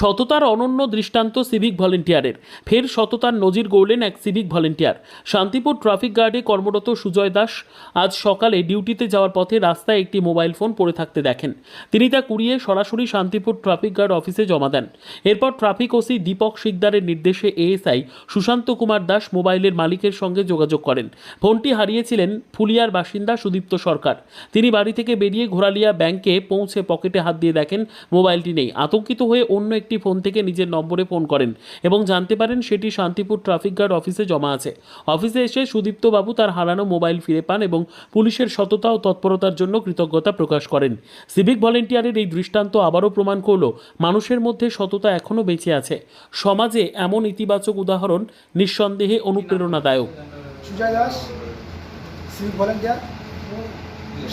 সততার অনন্য দৃষ্টান্ত সিভিক ভলেন্টিয়ারের ফের সততার নজির গড়লেন এক সিভিক ভলেন্টিয়ার শান্তিপুর ট্রাফিক গার্ডে কর্মরত সুজয় দাস আজ সকালে ডিউটিতে যাওয়ার পথে রাস্তায় একটি মোবাইল ফোন পড়ে থাকতে দেখেন। তিনি তা কুড়িয়ে সরাসরি শান্তিপুর ট্রাফিক গার্ড অফিসে জমা দেন। এরপর ট্রাফিক ওসি দীপক শিকদারের নির্দেশে এএসআই সুশান্ত কুমার দাস মোবাইলের মালিকের সঙ্গে যোগাযোগ করেন। ফোনটি হারিয়েছিলেন ফুলিয়ার বাসিন্দা সুদীপ্ত সরকার। তিনি বাড়ি থেকে বেরিয়ে ঘোরালিয়া ব্যাংকে পৌঁছে পকেটে হাত দিয়ে দেখেন মোবাইলটি নেই। আতঙ্কিত হয়ে অন্য একটি ফোন থেকে নিজের নম্বরে ফোন করেন এবং জানতে পারেন সেটি শান্তিপুর ট্রাফিক গার্ড অফিসে জমা আছে। অফিসে এসে সুদীপ্ত বাবু তার হারানো মোবাইল ফিরে পান এবং পুলিশের সততা ও তৎপরতার জন্য কৃতজ্ঞতা প্রকাশ করেন। সিভিক ভলেন্টিয়ারের এই দৃষ্টান্ত আবারও প্রমাণ করল মানুষের মধ্যে সততা এখনও বেঁচে আছে। সমাজে এমন ইতিবাচক উদাহরণ নিঃসন্দেহে অনুপ্রেরণাদায়ক। Sujoy Das civic volunteer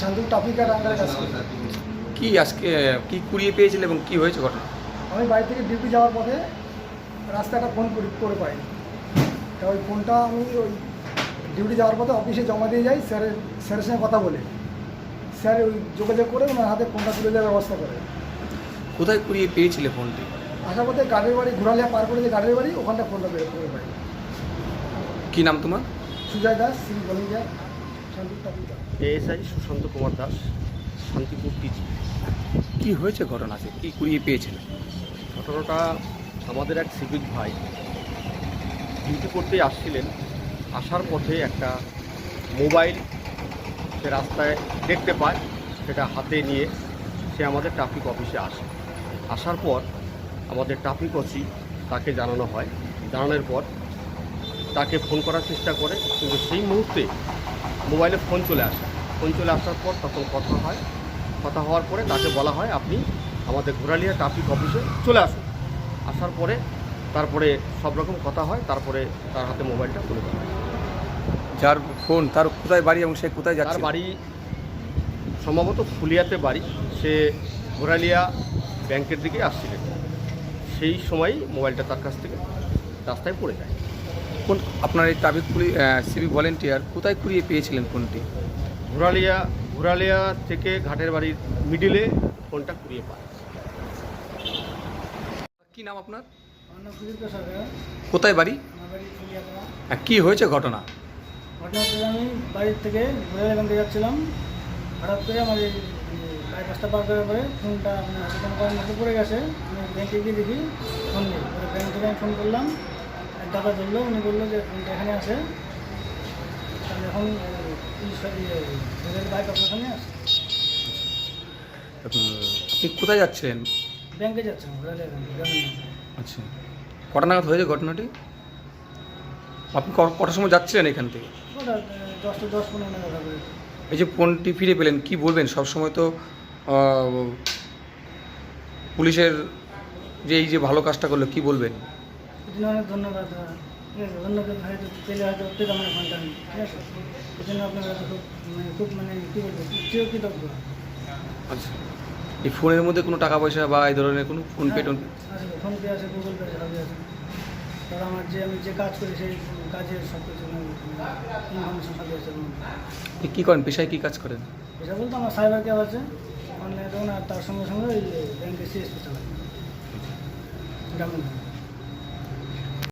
Shantipur traffic guard আন্ডারে কাজ করি কি আজকে কি কুড়িয়ে পেয়েছিল এবং কি হয়েছে ঘটনা? আমি বাড়ি থেকে ডিউটি যাওয়ার পথে রাস্তায় একটা ফোন করে করে পাই। তা ওই ফোনটা আমি ওই ডিউটি যাওয়ার পথে অফিসে জমা দিয়ে যাই স্যারের স্যারের সঙ্গে কথা বলে। স্যার ওই যোগাযোগ করে ওনার হাতে ফোনটা তুলে দেওয়ার ব্যবস্থা করে। কোথায় কুড়িয়ে পেয়েছিলে ফোনটি আসার পথে গাড়ির বাড়ি ঘোরালিয়া পার করে যে গাড়ির বাড়ি ওখানটা ফোনটা বের করে পাই। কি নাম তোমার? Sujoy Das traffic guard ASI Sushanta Kumar Das Shantipur TG. কি হয়েছে ঘটনা? আছে কি কুড়িয়ে পেয়েছিলে? ঘটনাটা আমাদের এক সিভিক ভাই ডিউটি করতেই আসছিলেন। আসার পথে একটা মোবাইল সে রাস্তায় দেখতে পায়, সেটা হাতে নিয়ে সে আমাদের ট্রাফিক অফিসে আসে। আসার পর আমাদের ট্রাফিক ওসি তাকে জানানো হয়। জানানোর পর তাকে ফোন করার চেষ্টা করে, কিন্তু সেই মুহূর্তে মোবাইলে ফোন চলে আসে। ফোন চলে আসার পর তখন কথা হয়। কথা হওয়ার পরে তাকে বলা হয়, আপনি আমাদের ঘোরালিয়া ট্রাফিক অফিসে চলে আসুন। আসার পরে তারপরে সব রকম কথা হয় তারপরে তার হাতে মোবাইলটা তুলে দেওয়া যার ফোন তার কোথায় বাড়ি এবং সে কোথায় তার যাচ্ছে? বাড়ি সম্ভবত ফুলিয়াতে বাড়ি। সে ঘোরালিয়া ব্যাংকের দিকে আসছিলেন। সেই সময় মোবাইলটা তার কাছ থেকে রাস্তায় পড়ে যায়। কোন আপনার এই ট্রাফিক পুলিশ সিভিক ভলেন্টিয়ার কোথায় কুড়িয়ে পেয়েছিলেন ফোনটি? ঘোরালিয়া ঘোরালিয়া থেকে ঘাটের বাড়ির মিডিলে ফোনটা কুড়িয়ে পায়। নাম আপনার? কোথায় বাড়ি? আর কি হয়েছে ঘটনা? ঘটনা হচ্ছে আমি বাড়ির থেকে ঘুরে ব্যাংকে যাচ্ছিলাম। হঠাৎ করে আমার এই বাইপাসটা পার করার পরে ফোনটা মানে হাতে কারণ মধ্যে পড়ে গেছে। আমি ব্যাংকে গিয়ে দেখি ফোন নেই। ব্যাংক থেকে আমি ফোন করলাম। এক দাদা ধরলো উনি বলল যে ফোনটা এখানে আছে। এখন বাইপাস ওখানে আছে। আপনি কোথায় যাচ্ছিলেন? ব্যাংকে যাচ্ছিলাম ঘুরে ব্যাংকে গ্রামীণ ব্যাংকে। আচ্ছা। কটা নাগাদ হয়েছে ঘটনাটি? আপনি ক- কটার সময় যাচ্ছিলেন এখান থেকে? ওটা আহ, দশটা দশ পনেরো মিনিট কথা এই যে ফোনটি ফিরে পেলেন কি বলবেন? সব সময় তো আহ, পুলিশের যে এই যে ভালো কাজটা করল কি বলবেন? এই অনেক ধন্যবাদ দাদা। ঠিক আছে ধন্যবাদ হয়তো পেলে হয়তো পেতাম না ফোনটা আমি ঠিক আছে? এই আপনার কাছে খুব মানে খুব মানে কী বলব চির আচ্ছা। এই ফোনের মধ্যে কোনো টাকা পয়সা বা এই ধরনের কোনো ফোন পে টোন আছে আছে গুগল পে সবই আছে। তারা আমার যে আমি যে কাজ করি সেই কাজের সব কিছু ইনফরমেশন সবই আছে কী করেন? পেশায় কী কাজ করেন? পেশা বলতে আমার সাইবার ক্যাব আছে অনলাইন আর তার সঙ্গে সঙ্গে ওই ব্যাংকে সিএসপি চালাই গ্রামীণ